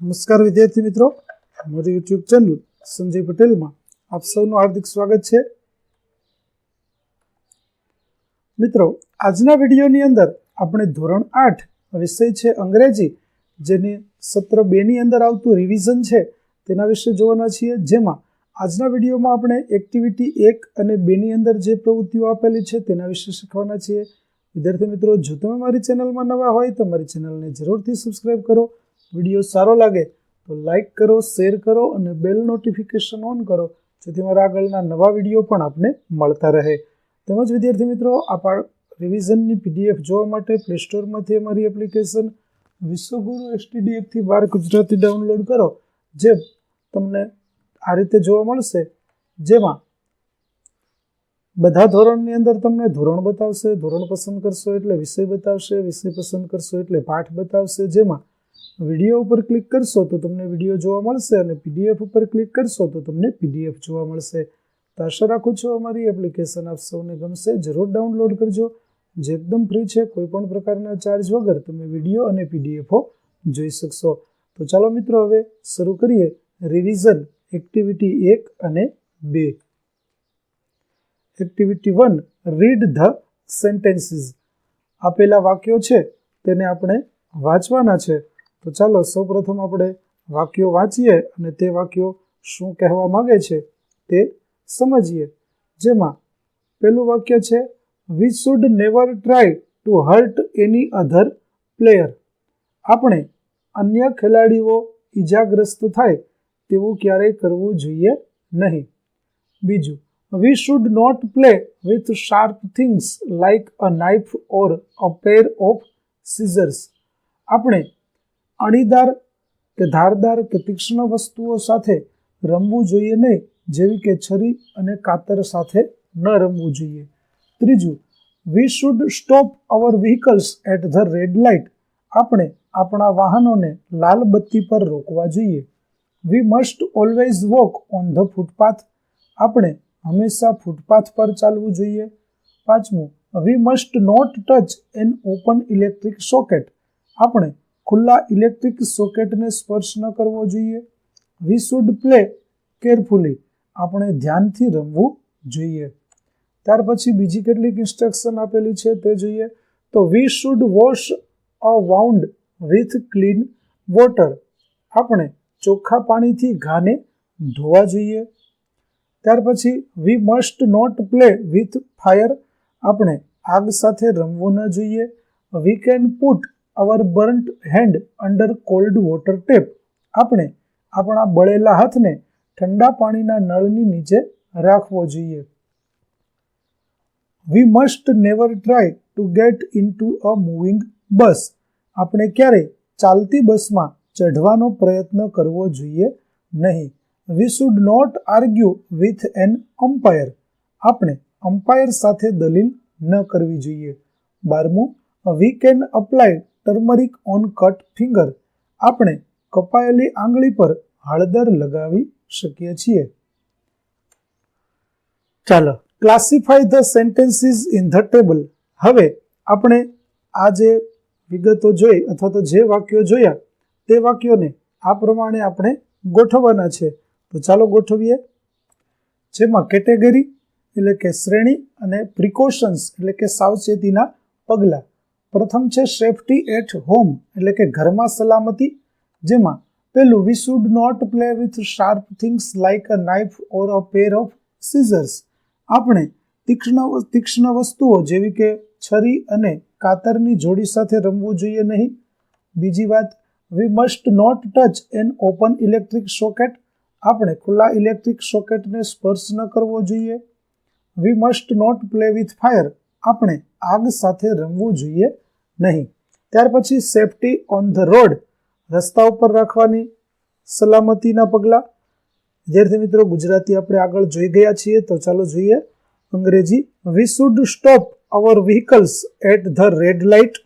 નમસ્કાર વિદ્યાર્થી મિત્રો. મારી યુટ્યુબ ચેનલ સંજય પટેલમાં આપ સૌનું હાર્દિક સ્વાગત છે. મિત્રો, આજના વિડીયોની અંદર આપણે ધોરણ આઠ વિષય છે અંગ્રેજી, જેની સત્ર બેની અંદર આવતું રિવિઝન છે તેના વિશે જોવાના છીએ. જેમાં આજના વિડીયોમાં આપણે એક્ટિવિટી એક અને બેની અંદર જે પ્રવૃત્તિઓ આપેલી છે તેના વિશે શીખવાના છીએ. વિદ્યાર્થી મિત્રો, જો તમે મારી ચેનલમાં નવા હોય તો મારી ચેનલને જરૂરથી સબસ્ક્રાઈબ કરો વીડિયો સારો લાગે તો લાઈક કરો, શેર કરો અને બેલ નોટિફિકેશન ઓન કરો, જેથી મારા આગળના નવા વીડિયો પણ આપને મળતા રહે. તેમજ વિદ્યાર્થી મિત્રો આપ રિવિઝનની પીડીએફ જોવા માટે પ્લે સ્ટોરમાંથી અમારી એપ્લિકેશન વિશ્વગુરુ એસટીડીએફથી બાર ગુજરાતી ડાઉનલોડ કરો, જે તમને આ રીતે જોવા મળશે. જેમાં બધા ધોરણની અંદર તમને ધોરણ બતાવશે, ધોરણ પસંદ કરશો એટલે વિષય બતાવશે, વિષય પસંદ કરશો એટલે પાઠ બતાવશે, જેમાં વીડિયો ઉપર ક્લિક કરશો તો તમને વીડિયો જોવા મળશે અને પીડીએફ ઉપર ક્લિક કરશો તો તમને પીડીએફ જોવા મળશે. તો આશા રાખું છું અમારી એપ્લિકેશન આપ સૌને ગમશે. જરૂર ડાઉનલોડ કરજો. જે એકદમ ફ્રી છે, કોઈ પણ પ્રકારના ચાર્જ વગર તમે વીડિયો અને પીડીએફો જોઈ શકશો. તો ચાલો મિત્રો હવે શરૂ કરીએ. રિવિઝન એક્ટિવિટી એક અને બે. Activity one read the sentences આપેલા વાક્યો છે, તેને આપણે વાંચવાના છે. તો ચાલો સૌપ્રથમ આપણે વાક્યો વાંચીએ અને તે વાક્યો શું કહેવા માગે છે તે સમજીએ. જેમાં પહેલું વાક્ય છે we should never try to hurt any other player આપણે અન્ય ખેલાડીઓ ઈજાગ્રસ્ત થાય તેવું ક્યારેય કરવું જોઈએ નહીં. બીજું we should not play with sharp things like a knife or a pair of scissors આપણે અણીદાર કે ધારદાર કે તીક્ષ્ણ વસ્તુઓ સાથે રમવું જોઈએ નહીં, જેવી કે છરી અને કાતર સાથે ન રમવું જોઈએ. ત્રીજું we should stop our vehicles at the red light આપણે આપણા વાહનોને લાલ બત્તી પર રોકવા જોઈએ. We must always walk on the footpath આપણે હંમેશા ફૂટપાથ પર ચાલવું જોઈએ. પાંચમું we must not touch an open electric socket આપણે ખુલ્લા ઇલેક્ટ્રિક સોકેટને સ્પર્શ ન કરવો જોઈએ. વી શુડ પ્લે કેરફુલી આપણે ધ્યાનથી રમવું જોઈએ. ત્યાર પછી બીજી કેટલીક ઇન્સ્ટ્રક્શન આપેલી છે તે જોઈએ. તો we should wash a wound with clean water આપણે ચોખ્ખા પાણીથી ઘાને ધોવા જોઈએ. ત્યાર પછી we must not play with fire આપણે આગ સાથે રમવું ન જોઈએ. We can put our burnt hand under cold water tap આપણે આપણા બળેલા હાથને ઠંડા પાણીના નળની નીચે રાખવો જોઈએ. We must never try to get into a moving bus આપણે ક્યારેય ચાલતી બસમાં ચઢવાનો પ્રયત્ન કરવો જોઈએ નહીં. We should not argue with an umpire આપણે અમ્પાયર સાથે દલીલ ન કરવી જોઈએ. બારમું we can apply turmeric on cut finger આપણે કપાયેલી આંગળી પર હળદર લગાવી શકીએ છીએ. ચાલો classify the sentences in the table હવે આપણે આ જે વિગતો જોઈ અથવા તો જે વાક્યો જોયા તે વાક્યોને આ પ્રમાણે આપણે ગોઠવવાના છે. તો ચાલો ગોઠવીએ. જેમાં કેટેગરી એટલે કે શ્રેણી અને પ્રિકોશન્સ એટલે કે સાવચેતીના પગલાં. પ્રથમ છે સેફટી એટ હોમ એટલે કે ઘરમાં સલામતી, જેમાં પેલું we should not play with sharp things like a knife or a pair of scissors આપણે તીક્ષ્ણ તીક્ષ્ણ વસ્તુઓ જેવી કે છરી અને કાતરની જોડી સાથે રમવું જોઈએ નહીં. બીજી વાત we must not touch an open electric socket આપણે ખુલ્લા ઇલેક્ટ્રિક સોકેટને સ્પર્શ ન કરવો જોઈએ. We must not play with fire આપણે આગ સાથે રમવું જોઈએ નહીં. ત્યાર પછી સેફટી ઓન ધ રોડ રસ્તા ઉપર રાખવાની સલામતીના પગલાં. વિદ્યાર્થી મિત્રો, ગુજરાતી આપણે આગળ જોઈ ગયા છીએ. તો ચાલો જોઈએ. અંગ્રેજી we should stop our vehicles at the red light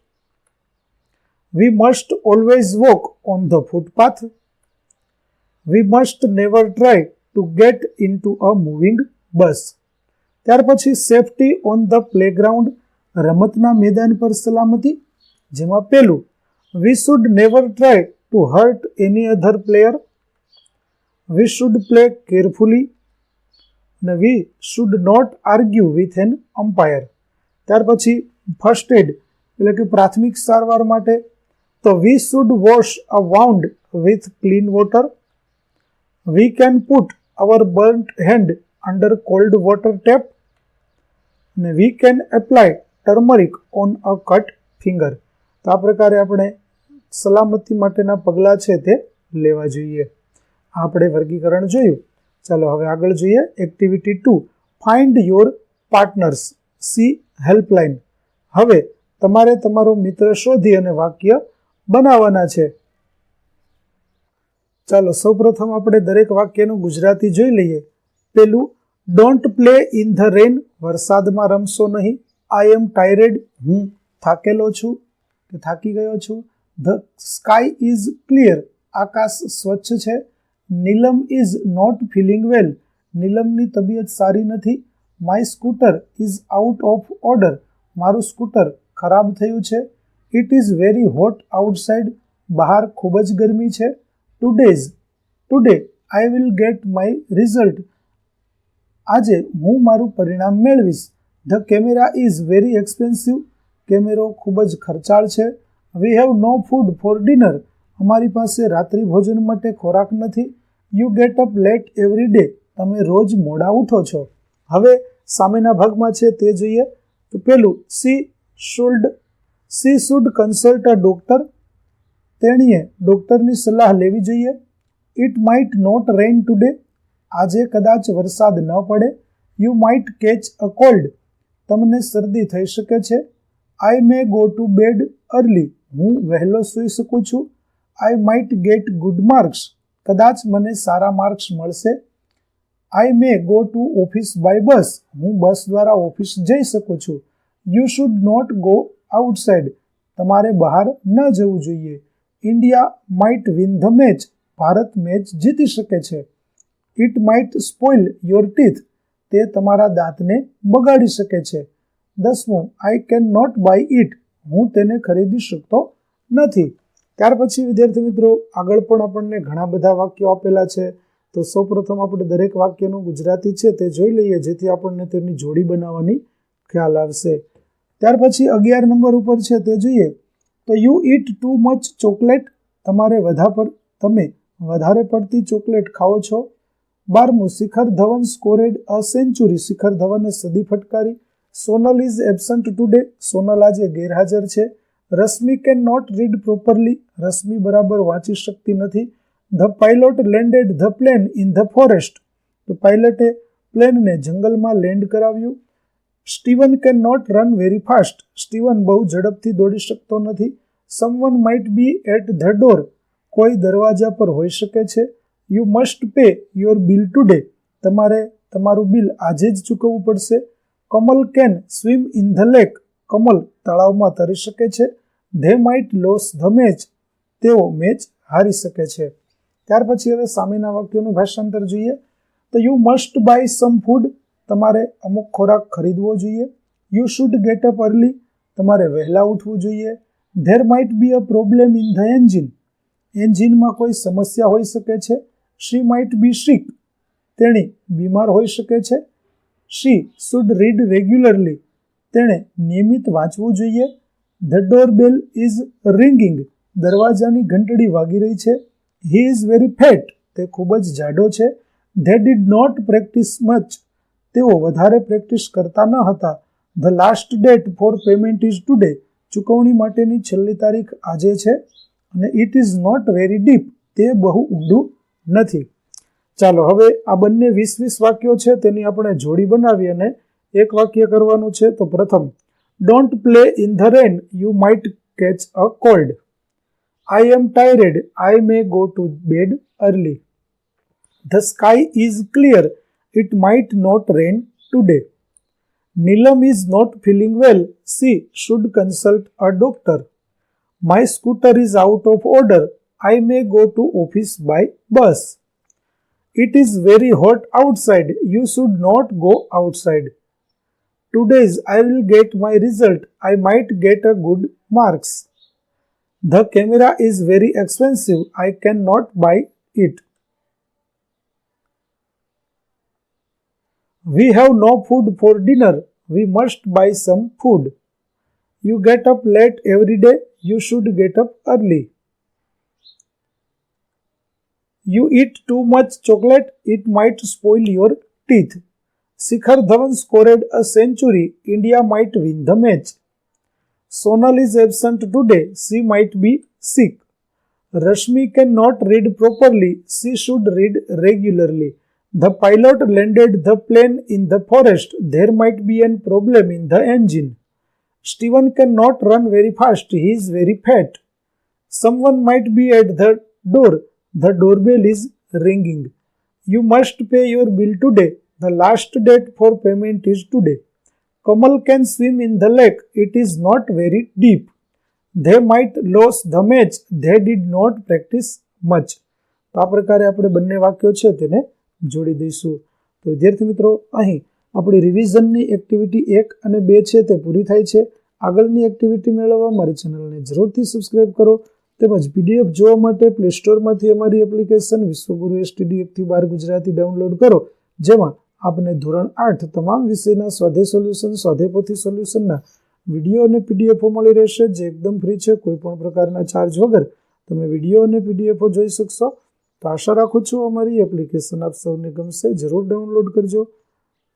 we must always walk on the footpath we must never try to get into a moving bus ત્યાર પછી સેફટી ઓન ધ પ્લેગ્રાઉન્ડ રમતના મેદાન પર સલામતી, જેમાં પહેલું we should never try to hurt any other player we should play carefully અને we should not argue with an umpire ત્યાર પછી ફર્સ્ટ એડ એટલે કે પ્રાથમિક સારવાર માટે, તો we should wash a wound with clean water we can put our burnt hand under cold water tap અને we can apply turmeric on a cut finger તો આ પ્રકારે આપણે સલામતી માટેના પગલાં છે તે લેવા જોઈએ. આપણે વર્ગીકરણ જોયું. ચાલો હવે આગળ જોઈએ. Activity two find your partners see helpline હવે તમારે તમારો મિત્ર શોધી અને વાક્ય બનાવવાના છે. ચાલો સૌપ્રથમ આપણે દરેક વાક્યનું ગુજરાતી જોઈ લઈએ. પેલું don't play in the rain વરસાદમાં રમશો નહીં. આઈ એમ ટાયરેડ હું થાકેલો છું કે થાકી ગયો છું. ધ સ્કાય ઇઝ ક્લિયર આકાશ સ્વચ્છ છે. Neelam is not feeling well નીલમની તબિયત સારી નથી. My scooter is out of order મારું સ્કૂટર ખરાબ થયું છે. It is very hot outside બહાર ખૂબ જ ગરમી છે. Today's today I will get my result આજે હું મારું પરિણામ મેળવીશ. The camera is very expensive કેમેરો ખૂબ જ ખર્ચાળ છે. We have no food for dinner અમારી પાસે રાત્રિ ભોજન માટે ખોરાક નથી. You get up late every day તમે રોજ મોડા ઉઠો છો. હવે સામેના ભાગમાં છે તે જોઈએ. તો પેલું she should she should consult a doctor તેણીએ ડોક્ટરની સલાહ લેવી જોઈએ. It might not rain today આજે કદાચ વરસાદ ન પડે. You might catch a cold તમને શરદી થઈ શકે છે. I may go to bed early હું વહેલો સૂઈ શકું છું. I might get good marks કદાચ મને સારા માર્ક્સ મળશે. I may go to office by bus હું બસ દ્વારા ઓફિસ જઈ શકું છું. You should not go outside તમારે બહાર ન જવું જોઈએ. India might win the match Bharat match જીતી શકે છે. It might spoil your teeth તે તમારા દાંતને બગાડી શકે છે. દસમું I can not buy it હું તેને ખરીદી શકતો નથી. ત્યાર પછી, વિદ્યાર્થી મિત્રો, આગળ પણ આપણને ઘણા બધા વાક્યો આપેલા છે. તો સૌપ્રથમ આપણે દરેક વાક્યનું ગુજરાતી છે તે જોઈ લઈએ, જેથી આપણને તેની જોડી બનાવવાની ખ્યાલ આવશે. ત્યાર પછી, અગિયાર નંબર ઉપર છે તે જોઈએ. તો you eat too much chocolate તમારે વધા પર, તમે વધારે પડતી ચોકલેટ ખાઓ છો? બારમું શિખર ધવન સ્કોરેડ અ સેન્ચુરી શિખર ધવને સદી ફટકારી. Sonal is absent today Sonal આજે ગેરહાજર છે. Rashmi can not read properly Rashmi બરાબર વાંચી શકતી નથી. The pilot landed the plane in the forest તો પાઇલટે પ્લેનને જંગલમાં લેન્ડ કરાવ્યું. Steven can not run very fast Steven બહુ ઝડપથી દોડી શકતો નથી. Someone might be at the door કોઈ દરવાજા પર હોઈ શકે છે. You must pay your bill today તમારે તમારું બિલ આજે જ ચૂકવવું પડશે. Kamal can swim in the lake Kamal તળાવમાં તરી શકે છે. They might lose the match તેઓ મેચ હારી શકે છે. ત્યાર પછી હવે સામેના વાક્યોનું ભાષાંતર જોઈએ. તો you must buy some food તમારે અમુક ખોરાક ખરીદવો જોઈએ. You should get up early તમારે વહેલા ઉઠવું જોઈએ. There might be a problem in the engine એન્જિનમાં કોઈ સમસ્યા હોઈ શકે છે. શી માઇટ બી સિક તેણી બીમાર હોઈ શકે છે. શી શુડ રીડ રેગ્યુલરલી તેણે નિયમિત વાંચવું જોઈએ. The door bell is ringing દરવાજાની ઘંટડી વાગી રહી છે. હી ઇઝ વેરી ફેટ તે ખૂબ જ જાડો છે. They did not practice much તેઓ વધારે પ્રેક્ટિસ કરતા ન હતા. The last date for payment is today ચૂકવણી માટેની છેલ્લી તારીખ આજે છે. અને it is not very deep તે બહુ ઊંડું નથી. ચાલો, હવે આ બંને વીસ વીસ વાક્યો છે, તેની આપણે જોડી બનાવી અને એક વાક્ય કરવાનું છે. તો પ્રથમ don't play in the rain you might catch a cold I am tired I may go to bed early the sky is clear it might not rain today Neelam is not feeling well she should consult a doctor my scooter is out of order I may go to office by bus. It is very hot outside. You should not go outside. Today's I will get my result. I might get a good marks. The camera is very expensive. I cannot buy it. We have no food for dinner. We must buy some food. You get up late every day. You should get up early. You eat too much chocolate. It might spoil your teeth. Shikhar Dhawan scored a century. India might win the match. Sonal is absent today. She might be sick. Rashmi cannot read properly. She should read regularly. The pilot landed the plane in the forest. There might be a problem in the engine. Steven cannot run very fast. He is very fat. Someone might be at the door. The doorbell is ringing. You must pay your bill today. The last date for payment is today. Kamal can swim in the lake. It is not very deep. They might lose the match. They did not practice much. તો આ પ્રકારે આપણે બંને વાક્યો છે તેને જોડી દઈશું તો વિદ્યાર્થી મિત્રો અહીં આપણી રિવિઝનની એક્ટિવિટી એક અને બે છે તે પૂરી થાય છે આગળની એક્ટિવિટી મેળવવા મારી ચેનલને જરૂરથી સબસ્ક્રાઈબ કરો તેમજ પીડીએફ જોવા માટે પ્લે સ્ટોરમાંથી અમારી એપ્લિકેશન વિશ્વગુરુ એસટીડી એકથી બાર ગુજરાતી ડાઉનલોડ કરો, જેમાં આપને ધોરણ આઠ તમામ વિષયના સ્વાધે સોલ્યુશન સ્વાધેપોથી સોલ્યુશનના વીડિયો અને પીડીએફો મળી રહેશે, જે એકદમ ફ્રી છે, કોઈ પણ પ્રકારના ચાર્જ વગર. તમે વીડિયો અને પીડીએફો જોઈ શકશો. તો આશા રાખું છું અમારી એપ્લિકેશન આપ સૌને ગમશે, જરૂર ડાઉનલોડ કરજો.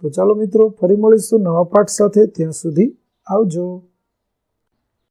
તો ચાલો મિત્રો, ફરી મળીશું નવા પાઠ સાથે. ત્યાં સુધી આવજો.